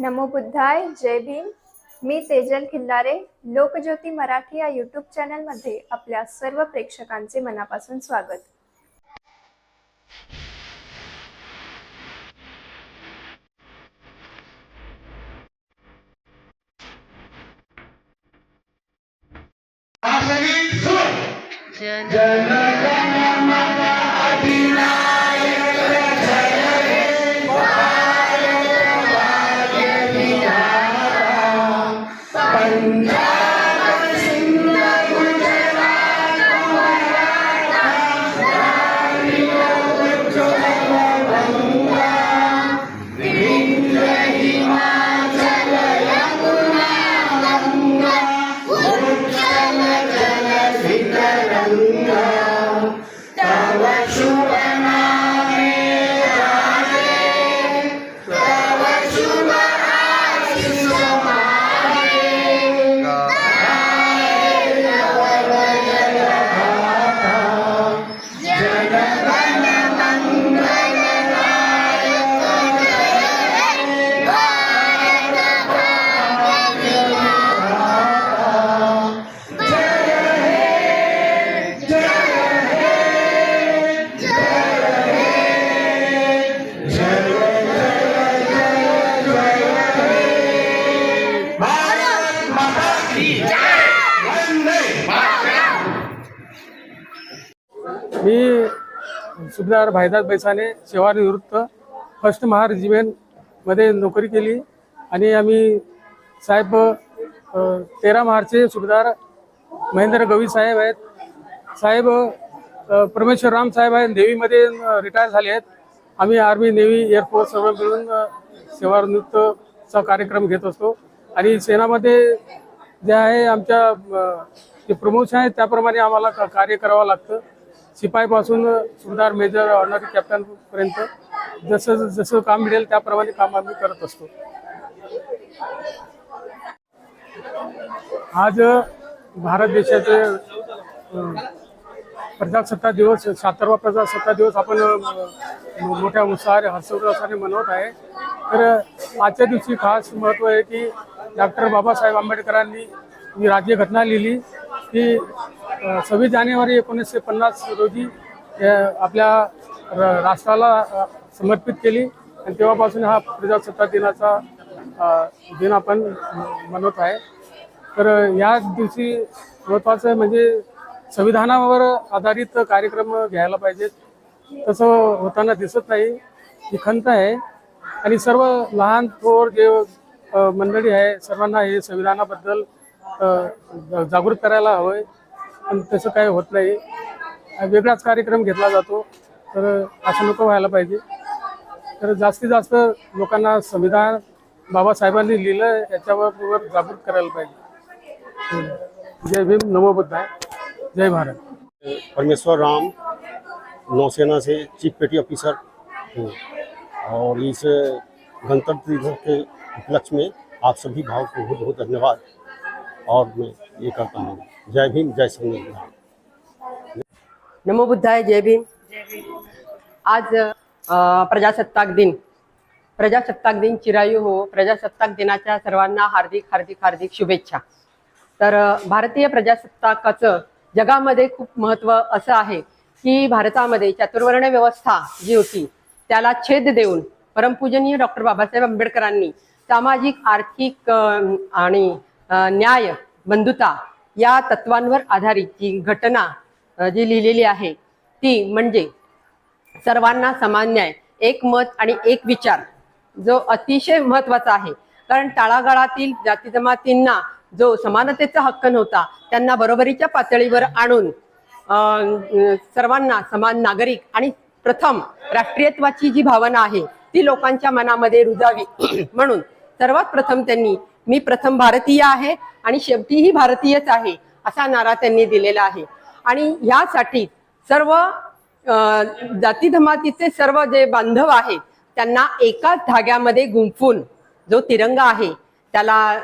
नमो बुद्धाय जय भीम. मी तेजल खिल्लारे लोकज्योती मराठी या यूट्यूब चॅनलमध्ये आपल्या सर्व प्रेक्षकांचे मनापासून स्वागत. मी सुभेदार भाईदास बैसाने सेवानिवृत्त फर्स्ट महार रेजिमेंटमध्ये नोकरी केली आणि आम्ही साहेब तेरा महारचे सुभेदार महेंद्र गवी साहेब आहेत. साहेब परमेश्वर राम साहेब आहेत नेव्हीमध्ये रिटायर झाले आहेत. आम्ही आर्मी नेव्ही एअरफोर्स सर्व मिळून सेवानिवृत्तचा कार्यक्रम घेत असतो. आणि सेनामध्ये जे आहे आमच्या जे प्रमोशन आहे त्याप्रमाणे आम्हाला क- कार्य करावं लागतं. शिपाईपासून सुभेदार मेजर ऑनरी कॅप्टनपर्यंत जसं जसं काम मिळेल त्याप्रमाणे काम आम्ही करत असतो. आज भारत देशाचे अ, प्रजासत्ताक दिवस सातारवा प्रजासत्ताक दिवस आपण मोठ्या उत्साहाने हर्षोल्लासाने मनवत आहे. तर आजच्या दिवशी खास महत्त्व आहे की डॉक्टर बाबासाहेब आंबेडकरांनी जी राज्यघटना लिहिली ती सव्वीस जानेवारी एकोणीसशे पन्नास रोजी आपल्या राष्ट्राला समर्पित केली. आणि तेव्हापासून हा प्रजासत्ताक दिनाचा दिन आपण मनवत आहे. तर या दिवशी महत्त्वाचं म्हणजे संविधानावर आधारित कार्यक्रम घ्यायला पाहिजेत. तसं होताना दिसत नाही. ही खंत आहे. आणि सर्व लहान थोर जे मंडळी आहे सर्वांना हे संविधानाबद्दल जागृत करायला हवं तसं काही होत नाही. वेगळाच कार्यक्रम घेतला जातो. व्हायला पाहिजे. तर जास्तीत जास्त लोकांना संविधान बाबासाहेबांनी लिहिलं याच्यावर वर जागृत करायला पाहिजे. जय भीम, नमो जय भारत. परमेश्वर राम, नौसेना से चीफ पेटी ऑफिसर हूँ। और इस गणतंत्र दिवस के उपलक्ष्य में आप सभी भाव को बहुत बहुत धन्यवाद। और मैं ये करता हूँ। जय भीम जय संविधान नमो बुद्धाय जय भीम। आज प्रजासत्ताक दिन। प्रजासत्ताक दिन चिरायू हो प्रजासत्ताक दिनाच्या सर्वांना हार्दिक हार्दिक हार्दिक शुभेच्छा. तर भारतीय प्रजासत्ताकाचं जगामध्ये खूप महत्त्व असं आहे की भारतामध्ये चातुर्वर्ण व्यवस्था जी होती त्याला छेद देऊन परमपूजनीय डॉक्टर बाबासाहेब आंबेडकरांनी सामाजिक आर्थिक आणि न्याय बंधुता या तत्वांवर आधारित जी घटना जी लिहिलेली आहे ती म्हणजे सर्वांना समान न्याय एक मत आणि एक विचार जो अतिशय महत्त्वाचा आहे. कारण तळागाळातील जाती जमातींना जो समानतेचा हक्क नव्हता त्यांना बरोबरीच्या पातळीवर आणून सर्वांना समान नागरिक आणि प्रथम राष्ट्रीयत्वाची जी भावना आहे ती लोकांच्या मनामध्ये रुजावी. म्हणून सर्वात प्रथम त्यांनी मी प्रथम भारतीय आहे आणि शेवटीही भारतीयच आहे असा नारा त्यांनी दिलेला आहे. आणि ह्यासाठी सर्व जाती धमातीचे सर्व जे बांधव आहेत त्यांना एकाच धाग्यामध्ये गुंफून जो तिरंगा आहे त्याला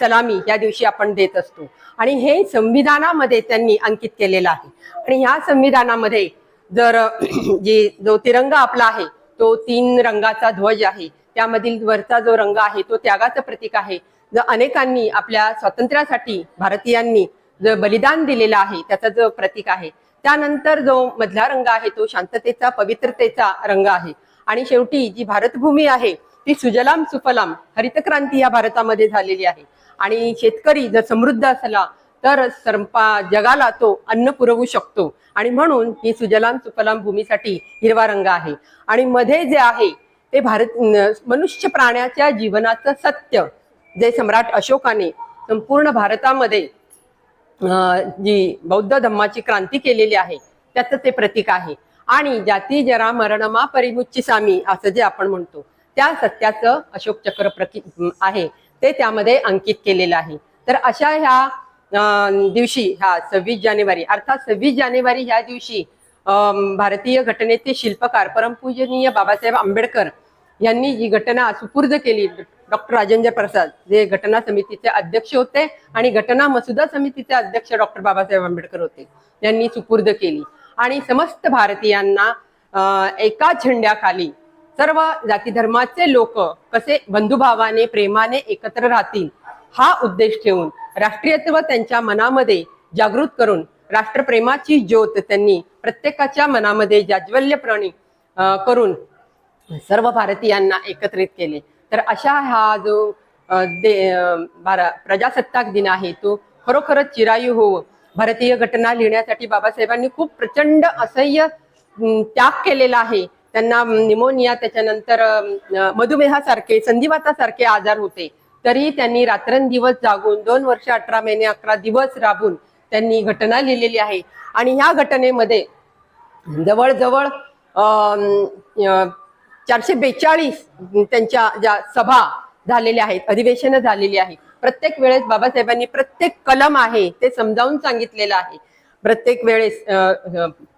सलामी या दिवशी आपण देत असतो. आणि हे संविधानामध्ये त्यांनी अंकित केलेलं आहे. आणि ह्या संविधानामध्ये जर जी जो तिरंगा आपला आहे तो तीन रंगाचा ध्वज आहे त्यामधील वरचा जो रंग आहे तो त्यागाचं प्रतीक आहे जो अनेकांनी आपल्या स्वातंत्र्यासाठी भारतीयांनी जो बलिदान दिलेलं आहे त्याचा जो प्रतीक आहे त्यानंतर जो मधला रंग आहे तो शांततेचा पवित्रतेचा रंग आहे. आणि शेवटी जी भारतभूमी आहे ती सुजलाम सुफलाम हरितक्रांती या भारतामध्ये झालेली आहे. आणि शेतकरी जर समृद्ध असला तर सर्पा जगाला तो अन्न पुरवू शकतो. आणि म्हणून ही सुजलाम सुफलाम भूमीसाठी हिरवा रंग आहे. आणि मध्ये जे आहे ते भारत मनुष्य प्राण्याच्या जीवनाचं सत्य. जे सम्राट अशोकाने संपूर्ण भारतामध्ये जी बौद्ध धम्माची क्रांती केलेली आहे त्याचं ते प्रतीक आहे. आणि जाती जरा मरणमा परिमुच्ची सामी असं जे आपण म्हणतो त्या सत्याचं अशोक चक्र प्रकी आहे. ते त्यामध्ये अंकित केलेलं आहे. तर अशा ह्या दिवशी ह्या सव्वीस जानेवारी अर्थात सव्वीस जानेवारी ह्या दिवशी भारतीय घटनेचे शिल्पकार परमपूजनीय बाबासाहेब आंबेडकर यांनी जी घटना सुपूर्द केली डॉक्टर राजेंद्र प्रसाद जे घटना समितीचे अध्यक्ष होते आणि घटना मसुदा समितीचे अध्यक्ष डॉक्टर बाबासाहेब आंबेडकर होते. यांनी सुपूर्द केली. आणि समस्त भारतीयांना अं, एका झेंड्याखाली सर्व जाती धर्माचे लोक कसे बंधुभावाने प्रेमाने एकत्र राहतील हा उद्देश ठेवून राष्ट्रीयत्व त्यांच्या मनामध्ये जागृत करून राष्ट्रप्रेमाची ज्योत त्यांनी प्रत्येकाच्या मनामध्ये जाज्वल्यप्राणी करून सर्व भारतीयांना एकत्रित केले. तर अशा हा जो दे भारा प्रजासत्ताक दिन आहे तो खरोखरच चिरायू हो. भारतीय घटना लिहिण्यासाठी बाबासाहेबांनी खूप प्रचंड असह्य त्याग केलेला आहे. त्यांना निमोनिया त्याच्यानंतर मधुमेहासारखे संधिवातासारखे आजार होते. तरी त्यांनी रात्रंदिवस जागून दोन वर्ष अठरा महिने अकरा दिवस राबून त्यांनी घटना लिहिलेली आहे. आणि ह्या घटनेमध्ये जवळजवळ अं, चारशे बेचाळीस त्यांच्या ज्या सभा झालेल्या आहेत अधिवेशनं झालेली आहे. प्रत्येक वेळेस बाबासाहेबांनी प्रत्येक कलम आहे ते समजावून सांगितलेलं आहे. प्रत्येक वेळेस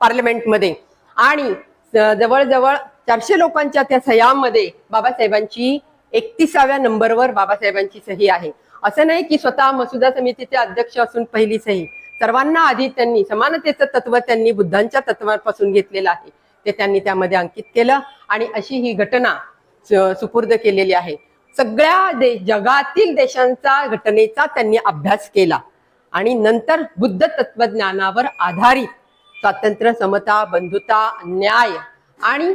पार्लमेंटमध्ये. आणि जवळजवळ चारशे लोकांच्या त्या सह्यामध्ये बाबासाहेबांची एकतीसाव्या नंबरवर बाबासाहेबांची सही आहे. असं नाही की स्वतः मसुदा समितीचे अध्यक्ष असून पहिली सही. सर्वांना आधी त्यांनी समानतेचं तत्व त्यांनी बुद्धांच्या तत्वापासून घेतलेलं आहे. ते त्यांनी त्यामध्ये अंकित केलं आणि अशी ही घटना सुपूर्द केलेली आहे. सगळ्या दे जगातील देशांचा घटनेचा त्यांनी अभ्यास केला आणि नंतर बुद्ध तत्वज्ञानावर आधारित स्वातंत्र्य समता बंधुता न्याय आणि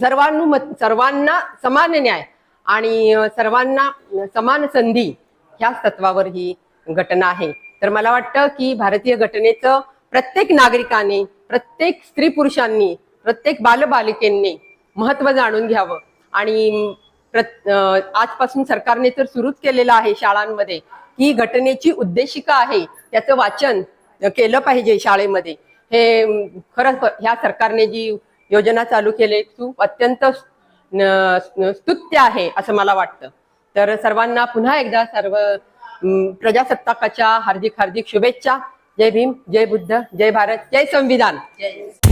सर्वानुमत सर्वांना समान न्याय आणि सर्वांना समान संधी ह्याच तत्वावर ही घटना आहे. तर मला वाटतं की भारतीय घटनेचं प्रत्येक नागरिकाने प्रत्येक स्त्री पुरुषांनी प्रत्येक बालबालिकेंनी महत्त्व जाणून घ्यावं. आणि आजपासून सरकारने तर सुरूच केलेलं आहे शाळांमध्ये ही घटनेची उद्देशिका आहे त्याचं वाचन केलं पाहिजे शाळेमध्ये. हे खरंच ह्या सरकारने जी योजना चालू केली खूप अत्यंत स्तुत्य आहे असं मला वाटतं. तर सर्वांना पुन्हा एकदा सर्व प्रजासत्ताकाच्या हार्दिक हार्दिक शुभेच्छा. जय भीम जय बुद्ध जय भारत जय संविधान. जय.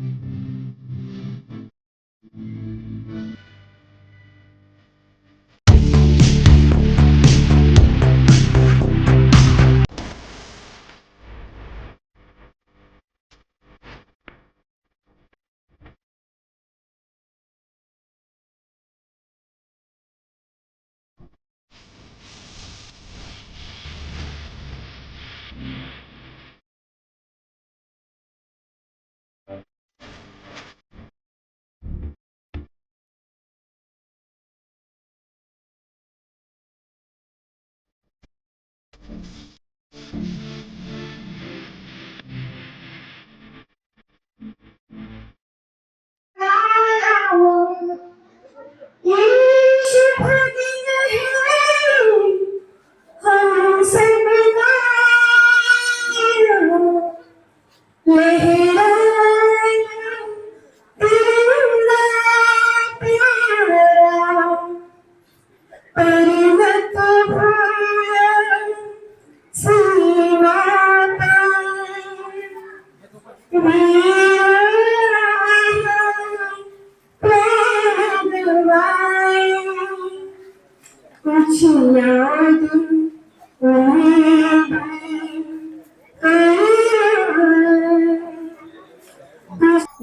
Mm-hmm.